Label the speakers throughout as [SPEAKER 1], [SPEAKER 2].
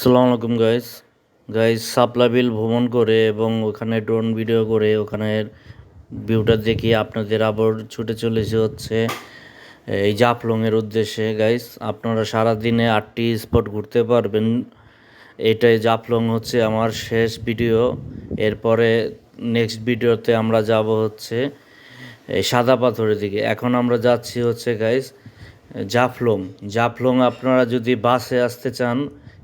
[SPEAKER 1] আসসালামু আলাইকুম guys guys সাপলাবিল ভ্রমণ করে এবং ওখানে ড্রোন ভিডিও করে ওখানের ভিউটা দেখিয়ে আপনাদের আবার ছুটে চলেছে হচ্ছে এই জাফলংয়ের উদ্দেশ্যে। গাইস আপনারা সারা দিনে আটটি স্পট ঘুরতে পারবেন। এটাই জাফলং হচ্ছে আমার শেষ ভিডিও এরপরে নেক্সট ভিডিওতে আমরা যাব হচ্ছে এই সাদা পাথরের দিকে। এখন আমরা যাচ্ছি হচ্ছে গাইস জাফলং জাফলং আপনারা যদি বাসে আসতে চান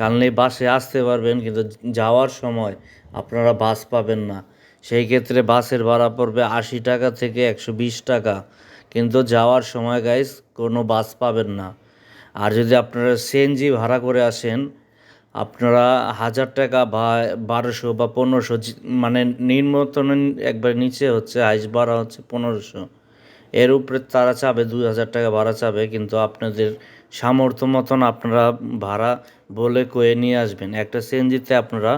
[SPEAKER 1] কালনে বাসে আসতে পারবেন, কিন্তু যাওয়ার সময় আপনারা বাস পাবেন না। সেই ক্ষেত্রে বাসের ভাড়া পড়বে আশি টাকা থেকে একশো বিশ টাকা। কিন্তু যাওয়ার সময় গাইস কোনো বাস পাবেন না। আর যদি আপনারা সিএনজি ভাড়া করে আসেন, আপনারা হাজার টাকা বা বারোশো বা পনেরোশো মানে নিম্নতন একবার নিচে হচ্ছে আইস ভাড়া হচ্ছে পনেরোশো। এর উপরে তারা চাবে, দুই হাজার টাকা ভাড়া চাবে, কিন্তু আপনাদের সামর্থ্য মতন আপনারা ভাড়া বলে কয়ে নিয়ে আসবেন। একটা সিএনজিতে আপনারা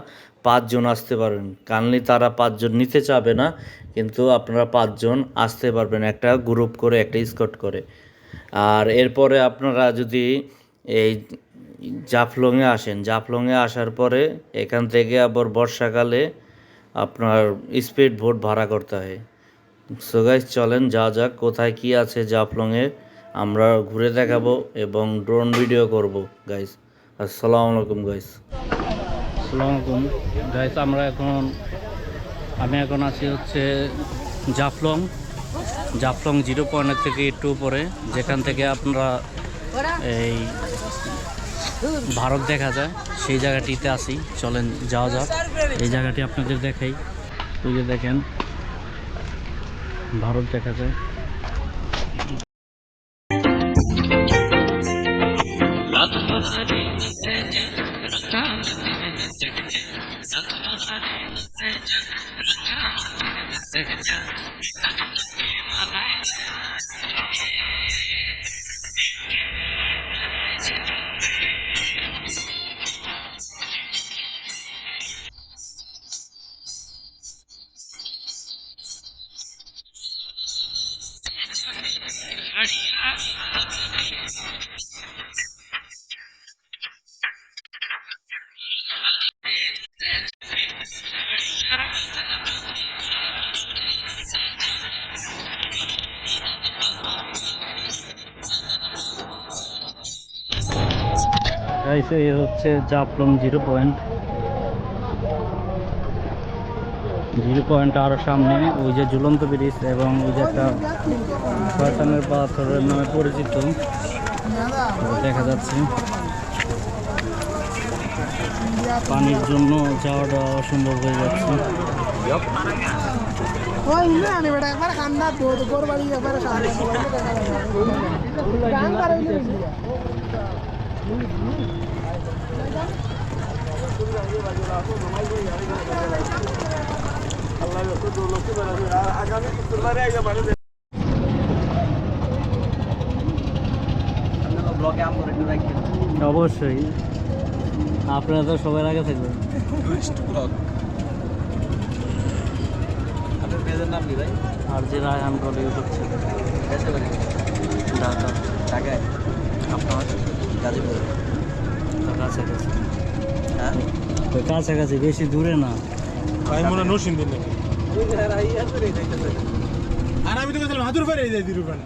[SPEAKER 1] পাঁচজন আসতে পারবেন কানলি তারা পাঁচজন নিতে চাবে না, কিন্তু আপনারা পাঁচজন আসতে পারবেন একটা গ্রুপ করে, একটা স্কট করে। আর এরপরে আপনারা যদি এই জাফলংয়ে আসেন, জাফলংয়ে আসার পরে এখান থেকে আবার বর্ষাকালে আপনার স্পিড বোট ভাড়া করতে হয়। সো গাইস চলেন, যা যাক, কোথায় কি আছে জাফলংয়ে, আমরা ঘুরে দেখাবো এবং ড্রোন ভিডিও করব গাইস আসসালামু আলাইকুম গাইস আসসালামু আলাইকুম। গাইস আমরা এখন আমি এখন আছি হচ্ছে জাফলং। জাফলং জিরো পয়েন্টের থেকে একটু উপরে, যেখান থেকে আপনারা এই ভারত দেখা যায়, সেই জায়গাটিতে আসি চলেন, যাওয়া যাক। এই জায়গাটি আপনাদের দেখাই। যে দেখেন, ভারত দেখা যায়। গাইস এই হচ্ছে Jaflong zero point zero point আরও সামনে, ওই যে ঝুলন্ত ব্রিজ এবং ওই যে একটা শয়তানের পাথরের নামে পরিচিত। দেখা যাচ্ছে। পানির জন্য যাওয়াটা অসম্ভব হয়ে যাচ্ছে। অবশ্যই। আপনারা তো সবার আগে থাকবেন।
[SPEAKER 2] নাম কি ভাই?
[SPEAKER 1] আর যে রায়হান বলে ইউটিউব চ্যানেল ঢাকা।
[SPEAKER 2] ঢাকায়।
[SPEAKER 1] আপনার
[SPEAKER 2] গাজীপুর।
[SPEAKER 1] কাছাকাছি।
[SPEAKER 2] হ্যাঁ?
[SPEAKER 1] তো কাছাকাছি বেশি দূরে না।
[SPEAKER 3] আমি মনে নরসিংদীর নাকি? আর আমি তো গেছিলাম হাতুর ফেরে যাই দিরু প্যান্ট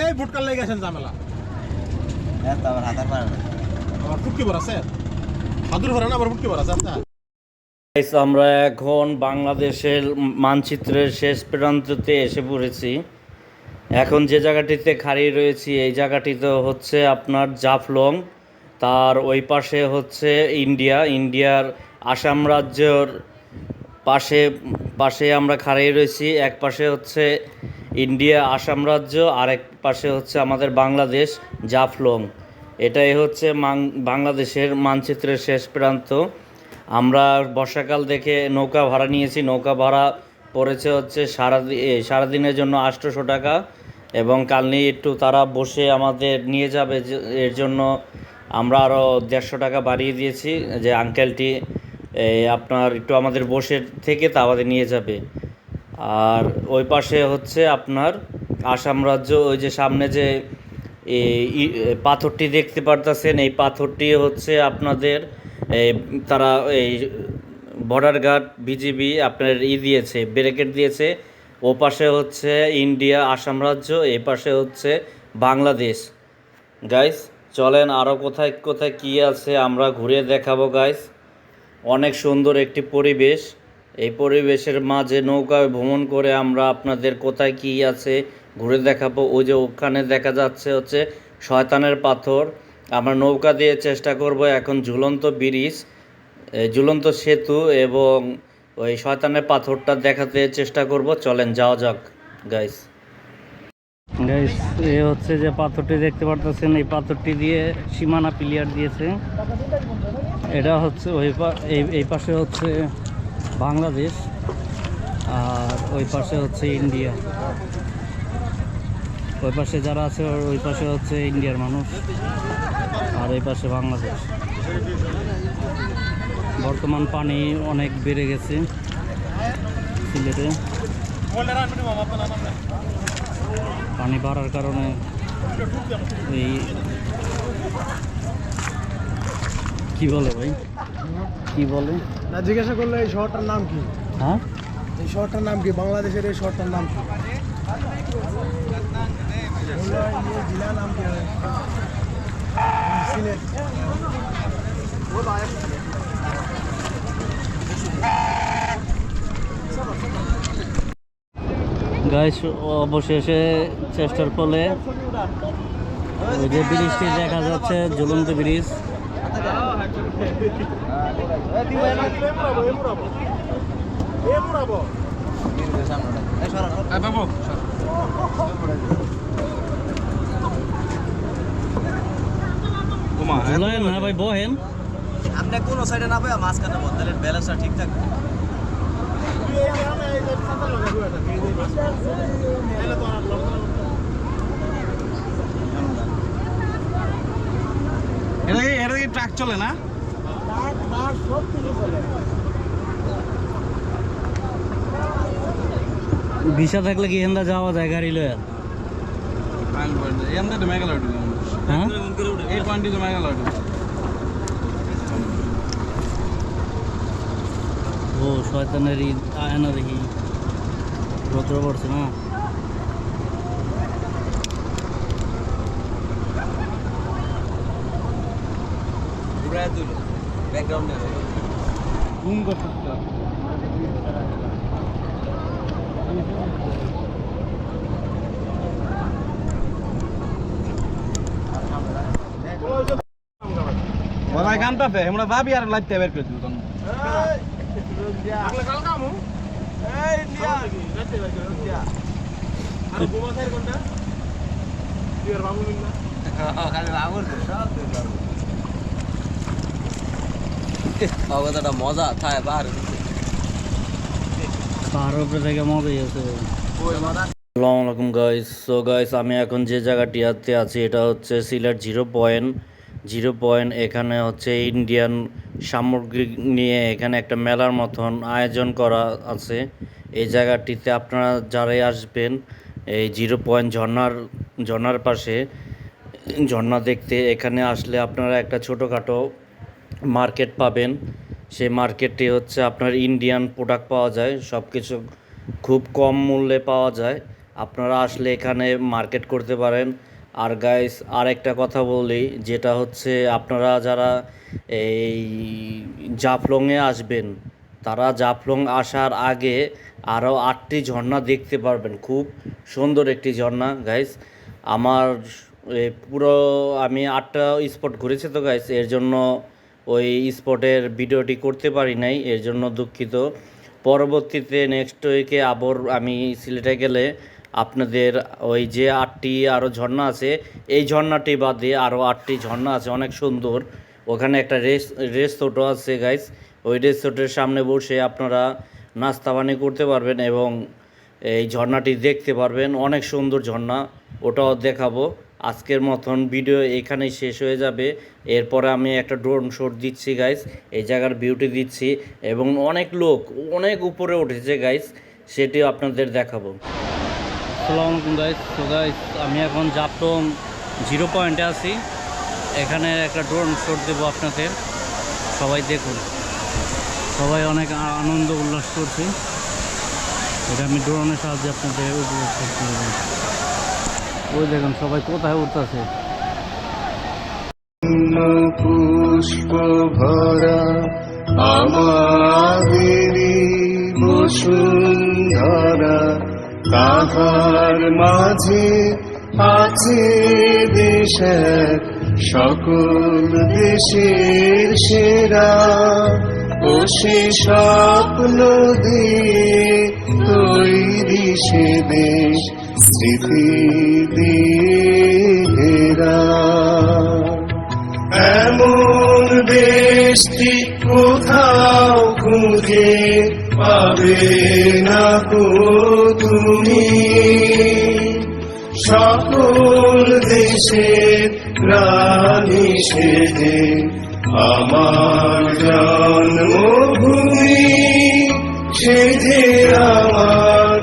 [SPEAKER 3] এই বুটকার লেগে গেছেন ঝামেলা।
[SPEAKER 2] হ্যাঁ তো আমার হাতার পারে না।
[SPEAKER 3] আবার ফুটকি ভরা স্যার হাতুর ভরা না আবার ফুটকি ভরা স্যার
[SPEAKER 1] আমরা এখন বাংলাদেশের মানচিত্রের শেষ প্রান্ততে এসে পড়েছি। এখন যে জায়গাটিতে খাড়িয়ে রয়েছি, এই জায়গাটিতে হচ্ছে আপনার জাফলং। তার ওই পাশে হচ্ছে ইন্ডিয়া। ইন্ডিয়ার আসাম রাজ্যর পাশে পাশে আমরা খাড়িয়ে রয়েছি। এক পাশে হচ্ছে ইন্ডিয়া, আসাম রাজ্য আর এক পাশে হচ্ছে আমাদের বাংলাদেশ, জাফলং। এটাই হচ্ছে বাংলাদেশের মানচিত্রের শেষ প্রান্ত। আমরা বর্ষাকাল দেখে নৌকা ভাড়া নিয়েছি। নৌকা ভাড়া পড়েছে হচ্ছে সারা সারাদিনের জন্য আটশোশো টাকা। এবং কাল নিয়ে একটু তারা বসে আমাদের নিয়ে যাবে এর জন্য আমরা আরও দেড়শো টাকা বাড়িয়ে দিয়েছি যে আঙ্কেলটি আপনার একটু আমাদের বসে থেকে তা আমাদের নিয়ে যাবে। আর ওই পাশে হচ্ছে আপনার আসাম রাজ্য, ওই যে সামনে যে পাথরটি দেখতে পারতেছেন, এই পাথরটি হচ্ছে আপনাদের তারা এই, বর্ডার গার্ড, বিজিবি আপনার ই দিয়েছে, ব্যারিকেড দিয়েছে। ও পাশে হচ্ছে ইন্ডিয়া, আসাম রাজ্য, এ পাশে হচ্ছে বাংলাদেশ। গাইস চলেন আরও কোথায় কোথায় কী আছে আমরা ঘুরে দেখাবো গাইস অনেক সুন্দর একটি পরিবেশ। এই পরিবেশের মাঝে নৌকায় ভ্রমণ করে আমরা আপনাদের কোথায় কী আছে ঘুরে দেখাবো। ওই যে ওখানে দেখা যাচ্ছে হচ্ছে শয়তানের পাথর। আমরা নৌকা দিয়ে চেষ্টা করব এখন ঝুলন্ত ব্রিজ ঝুলন্ত সেতু এবং ওই শয়তানের পাথরটা দেখাতে চেষ্টা করব, চলেন যাওয়া যাক গাইস গাইস এ হচ্ছে যে পাথরটি দেখতে পারতেছেন, এই পাথরটি দিয়ে সীমানা প্লেয়ার দিয়েছে। এটা হচ্ছে ওই এই পাশে হচ্ছে বাংলাদেশ, আর ওই পাশে হচ্ছে ইন্ডিয়া। ওই পাশে যারা আছে ওই পাশে হচ্ছে ইন্ডিয়ার মানুষ, আর এই পাশে বাংলাদেশ। বর্তমান পানি অনেক বেড়ে গেছে সিলেটে। পানি বাড়ার কারণে এই কি বলে ভাই? কি বলে?
[SPEAKER 4] না জিজ্ঞাসা করলে এই শহরটার নাম কি?
[SPEAKER 1] হ্যাঁ?
[SPEAKER 4] এই শহরটার নাম কি? বাংলাদেশের এই শহরটার নাম কি? জেলার নাম কি সিলেট।
[SPEAKER 1] গাইস অবশেষে চেষ্টার ফলে ওই যে ব্রিজটি দেখা যাচ্ছে ঝুলন্ত ব্রিজ। না ভাই বহেন
[SPEAKER 2] আপনি কোনো সাইডে না পাই মাঝখানে বল তাহলে ব্যালেন্সটা ঠিক থাকবে।
[SPEAKER 3] ট্রাক চলে না?
[SPEAKER 1] ভিসা থাকলে কি এন্দা যাওয়া যায় গাড়ি
[SPEAKER 3] লয়ার
[SPEAKER 1] হ্যাঁ?
[SPEAKER 3] এই পয়েন্টে জমা গেল।
[SPEAKER 1] ও শয়তানের ঈদ আয় না দেখি। রৌদ্র পড়ছে না?
[SPEAKER 3] ঘুম আমরা ভাবি আর লাইতে বের করে দিলাম
[SPEAKER 2] মজা থায় পাহাড়ে
[SPEAKER 1] পাহাড়ের উপরে আছে সো গাইস আমি এখন যে জায়গাটি আছি, এটা হচ্ছে Sylhet zero point zero point এখানে হচ্ছে ইন্ডিয়ান সামগ্রী নিয়ে এখানে একটা মেলার মতন আয়োজন করা আছে। এই জায়গাটিতে আপনারা যারাই আসবেন, এই জিরো পয়েন্ট ঝর্নার ঝর্নার পাশে, ঝর্ণা দেখতে, এখানে আসলে আপনারা একটা ছোটোখাটো মার্কেট পাবেন। সেই মার্কেটটি হচ্ছে আপনার ইন্ডিয়ান প্রোডাক্ট পাওয়া যায় সব কিছু খুব কম মূল্যে পাওয়া যায়। আপনারা আসলে এখানে মার্কেট করতে পারেন। আর গাইস আরেকটা কথা বলি, যেটা হচ্ছে আপনারা যারা এই জাফলংয়ে আসবেন, তারা জাফলং আসার আগে আরও আটটি ঝর্ণা দেখতে পারবেন, খুব সুন্দর একটি ঝর্ণা গাইস আমার পুরো আমি আটটা স্পট ঘুরেছি তো গাইস এর জন্য ওই স্পটের ভিডিওটি করতে পারি নাই, এর জন্য দুঃখিত। পরবর্তীতে নেক্সট উইকে আবার আমি সিলেটে গেলে আপনাদের ওই যে আটটি আরও ঝর্ণা আছে, এই ঝর্ণাটি বাদে আরও আটটি ঝর্ণা আছে, অনেক সুন্দর। ওখানে একটা রেস রেস্তোটো আছে গাইস ওই রেস্তোটের সামনে বসে আপনারা নাস্তা পানি করতে পারবেন এবং এই ঝর্ণাটি দেখতে পারবেন। অনেক সুন্দর ঝর্ণা, ওটাও দেখাবো। আজকের মতন ভিডিও এখানেই শেষ হয়ে যাবে। এরপরে আমি একটা ড্রোন শট দিচ্ছি গাইস এই জায়গার বিউটি দিচ্ছি এবং অনেক লোক, অনেক উপরে উঠেছে গাইস সেটিও আপনাদের দেখাবো। আসসালামু আলাইকুম তো গাইস আমি এখন জাপটং জিরো পয়েন্টে আছি। এখানে একটা ড্রোন শট দেবো আপনাদের সবাই দেখুন। সবাই অনেক আনন্দ উল্লাস করছে। এটা আমি ড্রোনের সাহায্যে আপনাদের উপভোগ করতে ওই দেখুন, সবাই কোথায় উঠতেছে?
[SPEAKER 5] পুষ্প ভরা আমাদেরই বসুন্ধরা। তাহার মাঝে আছে দেশ এক, সকল দেশের সেরা ও সে স্বপ্ন দিয়ে তৈরি সে দেশ স্মৃতি দিয়ে ঘেরা এমন দেশটি কোথাও খুঁজে পাবে না কো তুমি সকল দেশে রানী সেজে আমার জন্মভূমি সেজে আমার